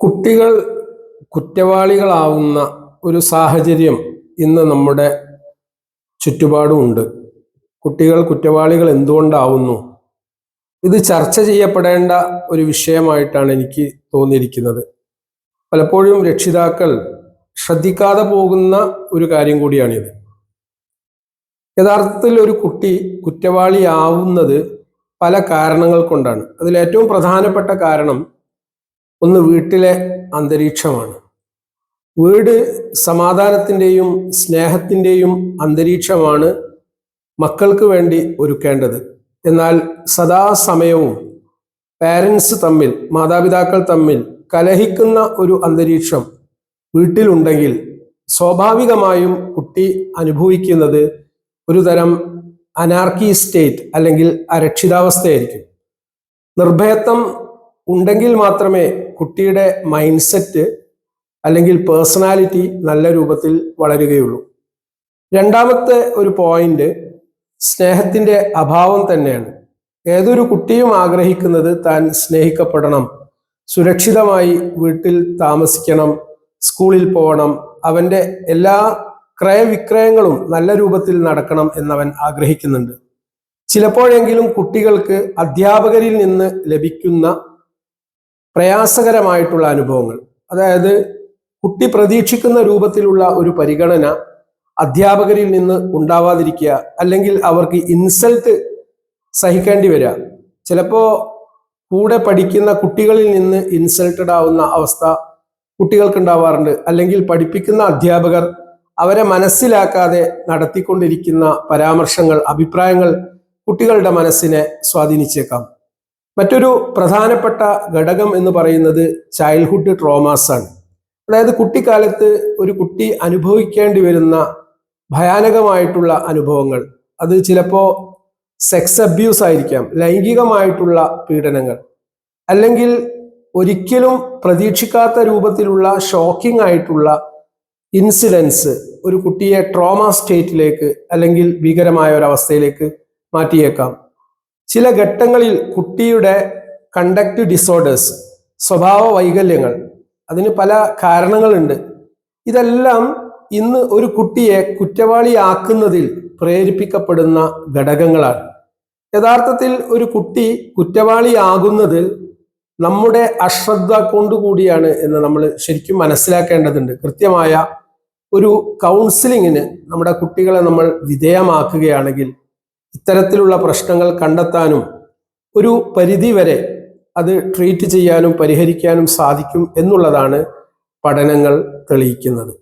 കുട്ടികൾ കുറ്റവാളികളാവുന്ന ഒരു സാഹചര്യം ഇന്ന് നമ്മുടെ ചുറ്റുപാടുമുണ്ട്. കുട്ടികൾ കുറ്റവാളികൾ എന്തുകൊണ്ടാവുന്നു? ഇത് ചർച്ച ചെയ്യപ്പെടേണ്ട ഒരു വിഷയമായിട്ടാണ് എനിക്ക് തോന്നിയിരിക്കുന്നത്. പലപ്പോഴും രക്ഷിതാക്കൾ ശ്രദ്ധിക്കാതെ പോകുന്ന ഒരു കാര്യം കൂടിയാണിത്. യഥാർത്ഥത്തിൽ ഒരു കുട്ടി കുറ്റവാളിയാവുന്നത് പല കാരണങ്ങൾ കൊണ്ടാണ്. അതിൽ ഏറ്റവും പ്രധാനപ്പെട്ട കാരണം ഒന്ന് വീട്ടിലെ അന്തരീക്ഷമാണ്. വീട് സമാധാനത്തിന്റെയും സ്നേഹത്തിന്റെയും അന്തരീക്ഷമാണ് മക്കൾക്ക് വേണ്ടി ഒരുക്കേണ്ടത്. എന്നാൽ സദാസമയവും പാരൻസ് തമ്മിൽ മാതാപിതാക്കൾ തമ്മിൽ കലഹിക്കുന്ന ഒരു അന്തരീക്ഷം വീട്ടിലുണ്ടെങ്കിൽ സ്വാഭാവികമായും കുട്ടി അനുഭവിക്കുന്നത് ഒരു തരം അനാർക്കി സ്റ്റേറ്റ് അല്ലെങ്കിൽ അരക്ഷിതാവസ്ഥയായിരിക്കും. നിർഭയത്വം ഉണ്ടെങ്കിൽ മാത്രമേ കുട്ടിയുടെ മൈൻഡ് സെറ്റ് അല്ലെങ്കിൽ പേഴ്സണാലിറ്റി നല്ല രൂപത്തിൽ വളരുകയുള്ളൂ. രണ്ടാമത്തെ ഒരു പോയിന്റ് സ്നേഹത്തിന്റെ അഭാവം തന്നെയാണ്. ഏതൊരു കുട്ടിയും ആഗ്രഹിക്കുന്നത് താൻ സ്നേഹിക്കപ്പെടണം സുരക്ഷിതമായി വീട്ടിൽ താമസിക്കണം സ്കൂളിൽ പോകണം അവന്റെ എല്ലാ ക്രയവിക്രയങ്ങളും നല്ല രൂപത്തിൽ നടക്കണം എന്നവൻ ആഗ്രഹിക്കുന്നുണ്ട്. ചിലപ്പോഴെങ്കിലും കുട്ടികൾക്ക് അധ്യാപകരിൽ നിന്ന് ലഭിക്കുന്ന പ്രയാസകരമായിട്ടുള്ള അനുഭവങ്ങൾ. അതായത് കുട്ടി പ്രതീക്ഷിക്കുന്ന രൂപത്തിലുള്ള ഒരു പരിഗണന അധ്യാപകരിൽ നിന്ന് ഉണ്ടാവാതിരിക്കുക അല്ലെങ്കിൽ അവർക്ക് ഇൻസൾട്ട് സഹിക്കേണ്ടി വരിക. ചിലപ്പോ കൂടെ പഠിക്കുന്ന കുട്ടികളിൽ നിന്ന് ഇൻസൾട്ടഡ് ആവുന്ന അവസ്ഥ കുട്ടികൾക്ക് ഉണ്ടാവാറുണ്ട് അല്ലെങ്കിൽ പഠിപ്പിക്കുന്ന അധ്യാപകർ അവരെ മനസ്സിലാക്കാതെ നടത്തിക്കൊണ്ടിരിക്കുന്ന പരാമർശങ്ങൾ അഭിപ്രായങ്ങൾ കുട്ടികളുടെ മനസ്സിനെ സ്വാധീനിച്ചേക്കാം. മറ്റൊരു പ്രധാനപ്പെട്ട ഘടകം എന്ന് പറയുന്നത് ചൈൽഡ്ഹുഡ് ട്രോമാസ് ആണ്. അതായത് കുട്ടിക്കാലത്ത് ഒരു കുട്ടി അനുഭവിക്കേണ്ടി വരുന്ന ഭയാനകമായിട്ടുള്ള അനുഭവങ്ങൾ. അത് ചിലപ്പോൾ സെക്സ് അബ്യൂസ് ആയിരിക്കാം ലൈംഗികമായിട്ടുള്ള പീഡനങ്ങൾ. അല്ലെങ്കിൽ ഒരിക്കലും പ്രതീക്ഷിക്കാത്ത രൂപത്തിലുള്ള ഷോക്കിംഗ് ആയിട്ടുള്ള ഇൻസിഡൻസ് ഒരു കുട്ടിയെ ട്രോമ സ്റ്റേറ്റിലേക്ക് അല്ലെങ്കിൽ ഭീകരമായ ഒരവസ്ഥയിലേക്ക് മാറ്റിയേക്കാം. ചില ഘട്ടങ്ങളിൽ കുട്ടിയുടെ കണ്ടക്ട് ഡിസോർഡേഴ്സ് സ്വഭാവ വൈകല്യങ്ങൾ അതിന് പല കാരണങ്ങളുണ്ട്. ഇതെല്ലാം ഇന്ന് ഒരു കുട്ടിയെ കുറ്റവാളിയാക്കുന്നതിൽ പ്രേരിപ്പിക്കപ്പെടുന്ന ഘടകങ്ങളാണ്. യഥാർത്ഥത്തിൽ ഒരു കുട്ടി കുറ്റവാളിയാകുന്നത് നമ്മുടെ അശ്രദ്ധ കൊണ്ടുകൂടിയാണ് എന്ന് നമ്മൾ ശരിക്കും മനസ്സിലാക്കേണ്ടതുണ്ട്. കൃത്യമായ ഒരു കൗൺസിലിങ്ങിന് നമ്മുടെ കുട്ടികളെ നമ്മൾ വിധേയമാക്കുകയാണെങ്കിൽ ഇത്തരത്തിലുള്ള പ്രശ്നങ്ങൾ കണ്ടെത്താനും ഒരു പരിധി വരെ അത് ട്രീറ്റ് ചെയ്യാനും പരിഹരിക്കാനും സാധിക്കും എന്നുള്ളതാണ് പഠനങ്ങൾ തെളിയിക്കുന്നത്.